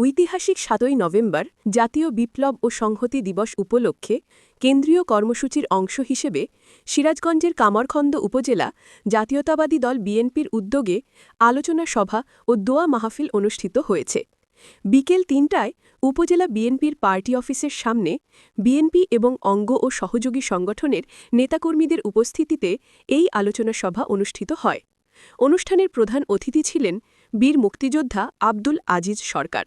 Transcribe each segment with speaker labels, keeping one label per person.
Speaker 1: ঐতিহাসিক সাতই নভেম্বর জাতীয় বিপ্লব ও সংহতি দিবস উপলক্ষে কেন্দ্রীয় কর্মসূচির অংশ হিসেবে সিরাজগঞ্জের কামরখন্দ উপজেলা জাতীয়তাবাদী দল বিএনপির উদ্যোগে আলোচনা সভা ও দোয়া মাহফিল অনুষ্ঠিত হয়েছে। বিকেল তিনটায় উপজেলা বিএনপির পার্টি অফিসের সামনে বিএনপি এবং অঙ্গ ও সহযোগী সংগঠনের নেতাকর্মীদের উপস্থিতিতে এই আলোচনা সভা অনুষ্ঠিত হয়। অনুষ্ঠানের প্রধান অতিথি ছিলেন বীর মুক্তিযোদ্ধা আব্দুল আজিজ সরকার।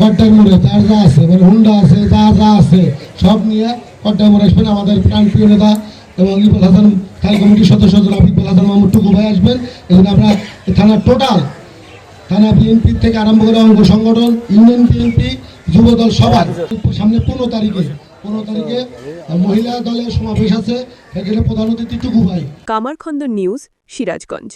Speaker 2: কড্ডার মোড়ে যার যা আছে মানে হুন্ডা আছে যা যা আছে, সব নিয়ে কড্ডার মোড়ে আসবেন আমাদের প্রাণপ্রিয় নেতা এবং ইকবাল হাসান খেলা কমিটির সদস্য জনাব ইকবাল হাসান মাহমুদ টুকু ভাই আসবেন। এখানে আমরা থানার টোটাল, থানা বিএনপি থেকে আরম্ভ করে অঙ্গ সংগঠন, ইউনিয়ন বিএনপি যুবদল সবার সামনে পনেরো তারিখে পনেরো তারিখে মহিলা দলের সমাবেশ আছে। এখানে প্রধান অতিথি টুকু ভাই।
Speaker 1: কামারখন্দ নিউজ, সিরাজগঞ্জ।